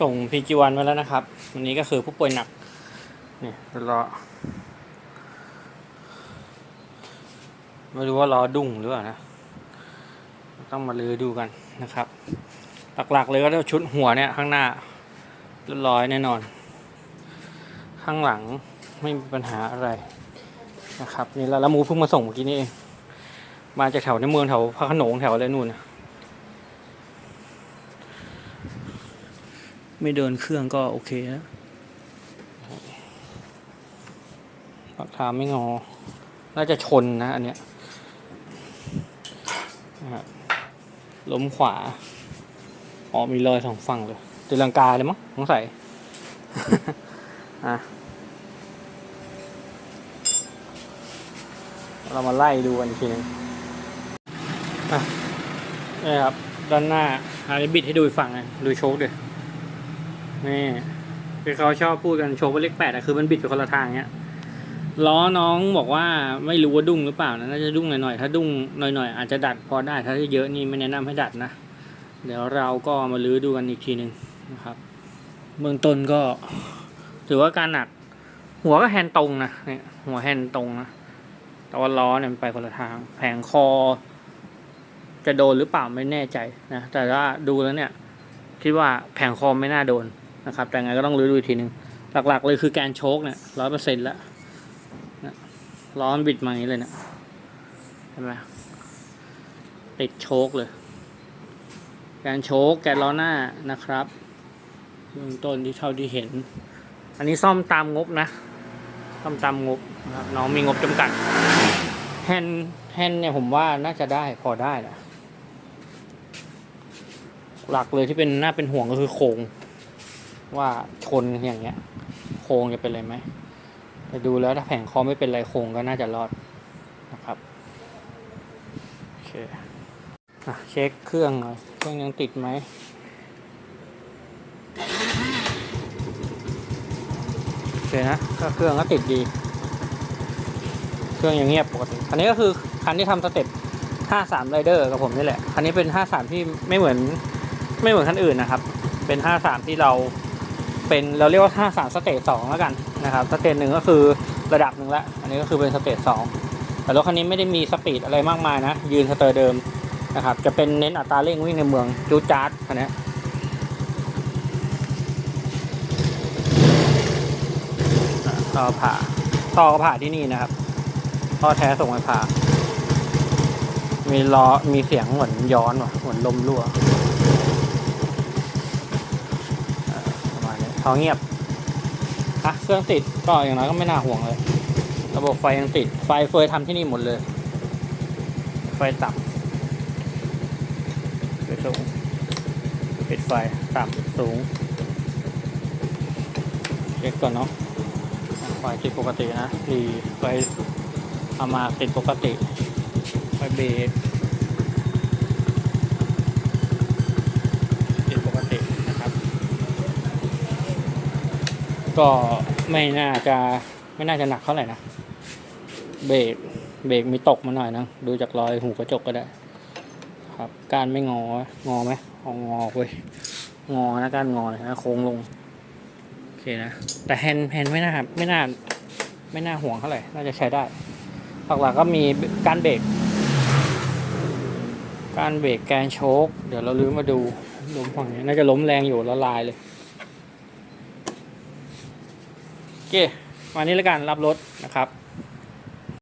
ส่ง PG1 มาแล้วนะครับ วันนี้ก็คือผู้ป่วยหนัก นี่รอ ไม่รู้ว่ารอดุ้งหรือเปล่านะ ต้องมาลือดูกันนะครับ หลักๆเลยก็จะชุดหัวเนี่ย ข้างหน้าเรียบร้อยแน่นอน ข้างหลังไม่มีปัญหาอะไรนะครับ นี่แล้วละมูเพิ่งมาส่งเมื่อกี้นี่เอง มาจากแถวในเมืองแถวพระโขนงแถวอะไรนู่นนะ ไม่เดินเครื่องก็โอเคนะปากทางไม่งอ น่าจะชนนะอันเนี้ยนะฮะล้มขวา อ๋อมีรอยสองฝั่งเลยตีลังกาเลยมั้งสงสัยอะเรามาไล่ดูกันอีกทีหนึงอะนี่ครับ ด้านหน้าอาริบิดให้ดูอีกฝั่งนะดูโชคด้วย นี่คือเขาชอบพูดกันโชคเป็นเลขแปดอะคือมันบิดไปคนละทางเนี้ยล้อน้องบอกว่าไม่รู้ว่าดุ้งหรือเปล่านะน่าจะดุ้งหน่อยๆถ้าดุ้งหน่อยๆอาจจะดัดพอได้ถ้าเยอะนี่ไม่แนะนำให้ดัดนะเดี๋ยวเราก็มาลื้อดูกันอีกทีหนึ่งนะครับเบื้องต้นก็ถือว่าการหนัก หัวก็แฮนตรงนะเนี่ยหัวแฮนตรงนะแต่ว่าล้อเนี่ยมันไปคนละทาง แผงคอ จะโดนหรือเปล่าไม่แน่ใจนะแต่ว่าดูแล้วเนี่ย คิดว่าแผงคอไม่น่าโดน นะครับ แต่ไงก็ต้องรื้อดูอีกทีหนึ่งหลักๆ เลยคือแกนโชคเนี่ยร้อยเปอร์เซ็นต์แล้วนะล้อมันบิดมาอย่างนี้เลยเนี่ยเห็นไหมติดโชคเลยแกนโชคแกนล้อหน้านะครับเบื้องต้นที่เท่าที่เห็น อันนี้ซ่อมตามงบนะซ่อมตามงบนะครับน้องมีงบจำกัดแฮนด์แฮนด์เนี่ยผมว่าน่าจะได้พอได้แหละหลักเลยที่เป็นน่าเป็นห่วงก็คือโครง ว่าชนอย่างเงี้ย โครงจะเป็นไรไหมแต่ดูแล้วถ้าแผงคอไม่เป็นไรโครงก็น่าจะรอดนะครับโอเคอะเช็คเครื่องหน่อยเครื่องยังติดไหมโอเคนะก็เครื่องก็ติดดี เครื่องยังเงียบปกติคันนี้ก็คือคันที่ทำสเต็ป53 Rider กับผมนี่แหละ คันนี้เป็น 53 ที่ไม่เหมือนไม่เหมือนคันอื่นนะครับ เป็น 53 ที่เรา เป็นเราเรียกว่า53สเตจ2แล้วกันนะครับสเตจหนึ่งก็คือระดับหนึ่งละอันนี้ก็คือเป็นสเตจ2แต่รถคันนี้ไม่ได้มีสปีดอะไรมากมายนะ ยืนสเตอร์เดิมนะครับ จะเป็นเน้นอัตราเร่งวิ่งในเมืองจูจาร์ดคันนี้อะต่อผ่าต่อก็ผ่าที่นี่นะครับท่อแท้ส่งไปผ่า มีล้อมีเสียงเหมือนย้อนว่ะเหมือนลมรั่วเออประมาณนี้ เขาเงียบอะเครื่องติดก็อย่างน้อยก็ไม่น่าห่วงเลย ระบบไฟยังติด ไฟเฟยทำที่นี่หมดเลย ไฟต่ำไฟสูงปิดไฟต่ำสูงเช็คก่อนเนาะไฟติดปกตินะดีไฟเอามาติดปกติไฟเบรกติดปกตินะครับ ก็ไม่น่าจะไม่น่าจะหนักเท่าไหร่นะ เบรกเบรกมีตกมาหน่อยนะ ดูจากรอยหูกระจกก็ได้ ครับการไม่งองอไหมเอางอเว้ยงอนะการงอเลยนะโค้งลงโอเคนะ แต่แฮนด์แฮนด์ไม่น่าไม่น่าไม่น่าห่วงเท่าไหร่น่าจะใช้ได้หลักๆก็มีการเบรกการเบรกแกนโชคเดี๋ยวเราลื้อมาดูล้มฝั่งนี้น่าจะล้มแรงอยู่ละลายเลย โอเคมานี้แล้วกันรับรถนะครับ